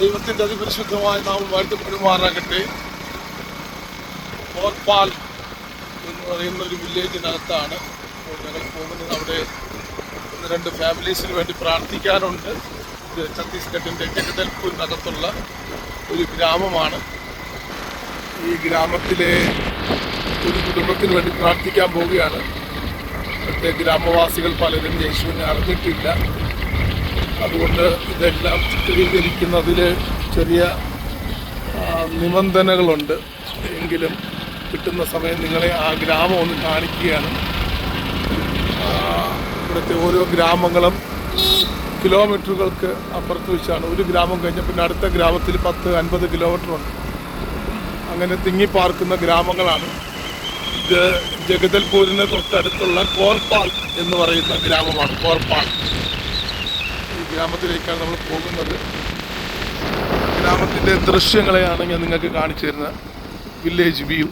ദൈവത്തിന്റെ അതിപരിശുദ്ധമായ നാമം വാഴ്ത്തപ്പെടുമാറാകട്ടെ. ഓർപ്പാൽ എന്ന് പറയുന്ന ഒരു വില്ലേജിനകത്താണ് അപ്പോൾ ഞങ്ങൾ പോകുന്നത്. അവിടെ ഒന്ന് രണ്ട് ഫാമിലീസിന് വേണ്ടി പ്രാർത്ഥിക്കാനുണ്ട്. ഇത് ഛത്തീസ്ഗഡിന്റെ ജഗദൽപൂരിനകത്തുള്ള ഒരു ഗ്രാമമാണ്. ഈ ഗ്രാമത്തിലെ ഒരു കുടുംബത്തിന് വേണ്ടി പ്രാർത്ഥിക്കാൻ പോവുകയാണ്. ഇവിടുത്തെ ഗ്രാമവാസികൾ പലരും യേശുവിനെ അറിഞ്ഞിട്ടില്ല. അതുകൊണ്ട് ഇതെല്ലാം ചിത്രീകരിക്കുന്നതിൽ ചെറിയ നിബന്ധനകളുണ്ട്. എങ്കിലും കിട്ടുന്ന സമയം നിങ്ങളെ ആ ഗ്രാമം ഒന്ന് കാണിക്കുകയാണ്. ഇവിടുത്തെ ഓരോ ഗ്രാമങ്ങളും കിലോമീറ്ററുകൾക്ക് അപ്പുറത്ത് വെച്ചാണ്. ഒരു ഗ്രാമം കഴിഞ്ഞ പിന്നെ അടുത്ത ഗ്രാമത്തിൽ പത്ത് അൻപത് കിലോമീറ്റർ ഉണ്ട് അങ്ങനെ തിങ്ങിപ്പാർക്കുന്ന ഗ്രാമങ്ങളാണ്. ഇത് ജഗദൽപൂരിന് തൊട്ടടുത്തുള്ള കോർപ്പാൽ എന്ന് പറയുന്ന ഗ്രാമമാണ്. കോർപ്പാൽ ഗ്രാമത്തിലേക്കാണ് നമ്മൾ പോകുന്നത്. ഗ്രാമത്തിന്റെ ദൃശ്യങ്ങളെയാണ് ഞാൻ നിങ്ങൾക്ക് കാണിച്ചു തരുന്നത്. വില്ലേജ് വ്യൂ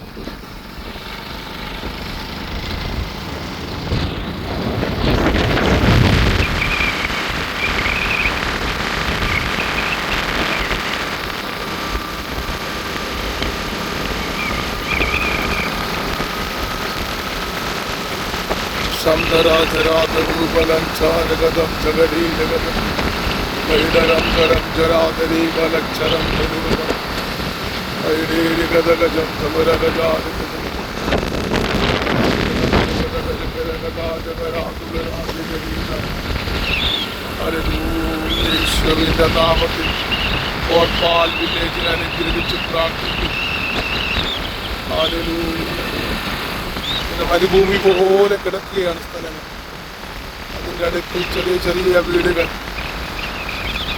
സന്ദരാധരാധരൂപലഞ്ചാരഗതം ജഗരീജഗതം വൈഡരം കരം ജരാധരീകലക്ഷരം ധനുരം വൈഡീരിഗതഗജം തമുരഗജാതിഗതം ഈശ്വറിന്റെ നാമത്തിൽ കോർപ്പാൽ വില്ലേജിനെ അനുഗ്രഹിച്ച് പ്രാർത്ഥിക്കും. പിന്നെ മരുഭൂമി പോലെ കിടക്കുകയാണ് സ്ഥലങ്ങൾ അതിൻ്റെ അടുത്ത് ചെറിയ ചെറിയ വീടുകൾ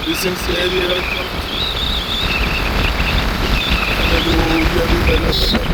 ബിസിനസ് ഏരിയകൾ ഒരു